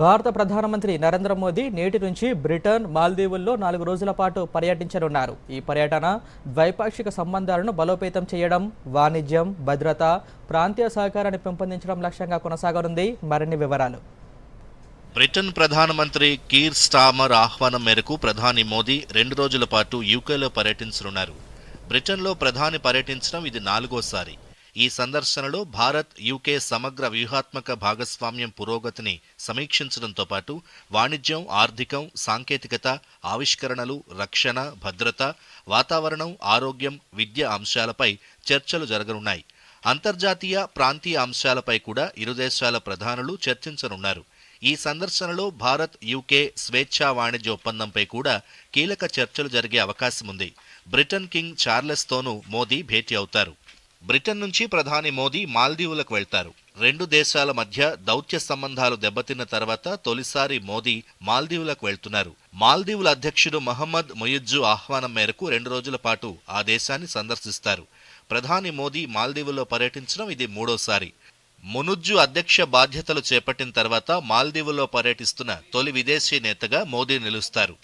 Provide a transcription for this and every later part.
భారత ప్రధానమంత్రి నరేంద్ర మోదీ నేటి నుంచి బ్రిటన్ మాల్దీవుల్లో నాలుగు రోజుల పాటు పర్యటించనున్నారు. ఈ పర్యటన ద్వైపాక్షిక సంబంధాలను బలోపేతం చేయడం వాణిజ్యం భద్రత ప్రాంతీయ సహకారాన్ని పెంపొందించడం లక్ష్యంగా కొనసాగనుంది. మరిన్ని వివరాలు. బ్రిటన్ ప్రధానమంత్రి కీర్ స్టామర్ ఆహ్వానం మేరకు ప్రధాని మోదీ రెండు రోజుల పాటు యూకేలో పర్యటించనున్నారు. బ్రిటన్లో ప్రధాని పర్యటించడం ఇది నాలుగోసారి. ఈ సందర్శనలో భారత్ యూకే సమగ్ర వ్యూహాత్మక భాగస్వామ్యం పురోగతిని సమీక్షించడంతో పాటు వాణిజ్యం ఆర్థికం సాంకేతికత ఆవిష్కరణలు రక్షణ భద్రత వాతావరణం ఆరోగ్యం విద్య అంశాలపై చర్చలు జరగనున్నాయి. అంతర్జాతీయ ప్రాంతీయ అంశాలపై కూడా ఇరు దేశాల ప్రధానులు చర్చించనున్నారు. ఈ సందర్శనలో భారత్ యూకే స్వేచ్ఛా వాణిజ్య ఒప్పందంపై కూడా కీలక చర్చలు జరిగే అవకాశం ఉంది బ్రిటన్ కింగ్ చార్లెస్తోనూ మోదీ భేటీ అవుతారు. బ్రిటన్ నుంచి ప్రధాని మోదీ మాల్దీవులకు వెళ్తారు. రెండు దేశాల మధ్య దౌత్య సంబంధాలు దెబ్బతిన్న తర్వాత తొలిసారి మోదీ మాల్దీవులకు వెళ్తున్నారు. మాల్దీవుల అధ్యక్షుడు మహమ్మద్ మొయిజ్జు ఆహ్వానం మేరకు రెండు రోజుల పాటు ఆ దేశాన్ని సందర్శిస్తారు. ప్రధాని మోదీ మాల్దీవుల్లో పర్యటించడం ఇది మూడోసారి. మునుజ్జు అధ్యక్ష బాధ్యతలు చేపట్టిన తర్వాత మాల్దీవుల్లో పర్యటిస్తున్న తొలి విదేశీ నేతగా మోదీ నిలుస్తారు.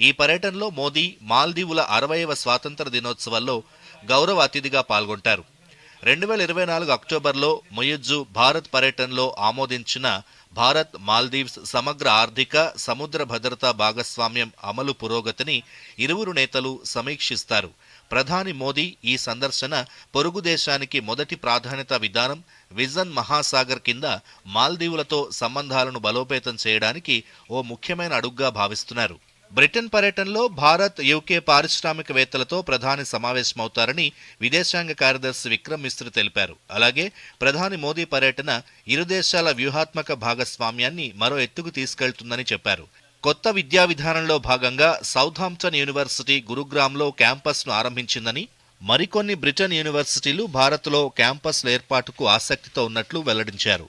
ఈ పర్యటనలో మోదీ మాల్దీవుల అరవైవ స్వాతంత్ర దినోత్సవాల్లో గౌరవ అతిథిగా పాల్గొంటారు. రెండు వేల ఇరవై నాలుగు అక్టోబర్లో ముయుజ్జు భారత్ పర్యటనలో ఆమోదించిన భారత్ మాల్దీవ్స్ సమగ్ర ఆర్థిక సముద్ర భద్రతా భాగస్వామ్యం అమలు పురోగతిని ఇరువురు నేతలు సమీక్షిస్తారు. ప్రధాని మోదీ ఈ సందర్శన పొరుగు దేశానికి మొదటి ప్రాధాన్యత విధానం విజన్ మహాసాగర్ కింద మాల్దీవులతో సంబంధాలను బలోపేతం చేయడానికి ఓ ముఖ్యమైన అడుగ్గా భావిస్తున్నారు. బ్రిటన్ పర్యటనలో భారత్ యూకే పారిశ్రామికవేత్తలతో ప్రధాని సమావేశమవుతారని విదేశాంగ కార్యదర్శి విక్రమ్ మిశ్ర తెలిపారు. అలాగే ప్రధాని మోదీ పర్యటన ఇరు దేశాల వ్యూహాత్మక భాగస్వామ్యాన్ని మరో ఎత్తుకు తీసుకెళ్తుందని చెప్పారు. కొత్త విద్యా విధానంలో భాగంగా సౌథాంప్టన్ యూనివర్సిటీ గురుగ్రామ్లో క్యాంపస్ను ఆరంభించిందని మరికొన్ని బ్రిటన్ యూనివర్సిటీలు భారత్లో క్యాంపస్ల ఏర్పాటుకు ఆసక్తితో ఉన్నట్లు వెల్లడించారు.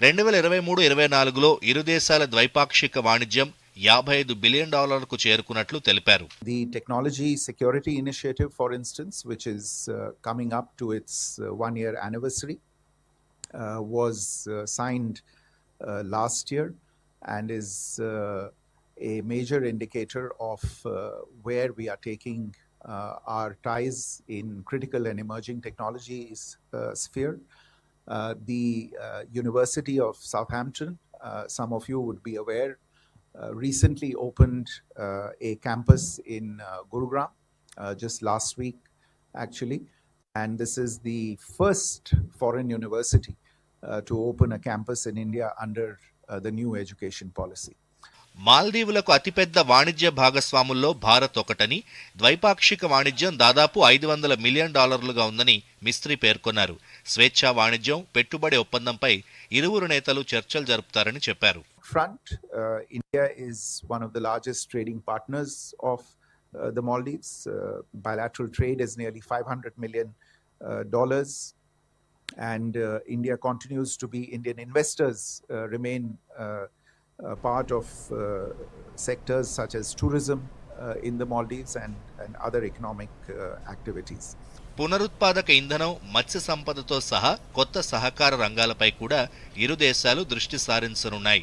రెండు వేల ఇరవై మూడు ఇరవై నాలుగులో ఇరు దేశాల ద్వైపాక్షిక వాణిజ్యం యాభై ఐదు బిలియన్ డాలర్లకు చేరుకున్నట్లు తెలిపారు The Technology Security Initiative, for instance, which is uh, coming up to its uh, one year anniversary, uh, was uh, signed uh, last year and is uh, a major indicator of uh, where we are taking uh, our ties in critical and emerging technologies uh, sphere. Uh, the uh, University of Southampton, uh, some of you would be aware, uh, recently opened uh, a campus in uh, Gurugram uh, just last week, actually. And this is the first foreign university uh, to open a campus in India under uh, the new education policy. మాల్దీవులకు అతిపెద్ద వాణిజ్య భాగస్వాముల్లో భారత్ ఒకటని ద్వైపాక్షిక వాణిజ్యం దాదాపు ఐదు వందల million డాలర్లుగా ఉందని మిస్త్రీ పేర్కొన్నారు స్వేచ్ఛా వాణిజ్యం పెట్టుబడి ఒప్పందంపై ఇరువురు నేతలు చర్చలు జరుపుతారని చెప్పారు Front, uh, India is one of the largest trading partners of uh, the Maldives. Uh, bilateral trade is nearly 500 million uh, dollars. and uh, India continues to be Indian investors uh, remain uh, uh, part of uh, sectors such as tourism uh, in the Maldives and, and other economic uh, activities. పునరుత్పాదక ఇంధనం మత్స్య సంపదతో సహా కొత్త సహకార రంగాలపై కూడా ఇరు దేశాలు దృష్టి సారించనున్నాయి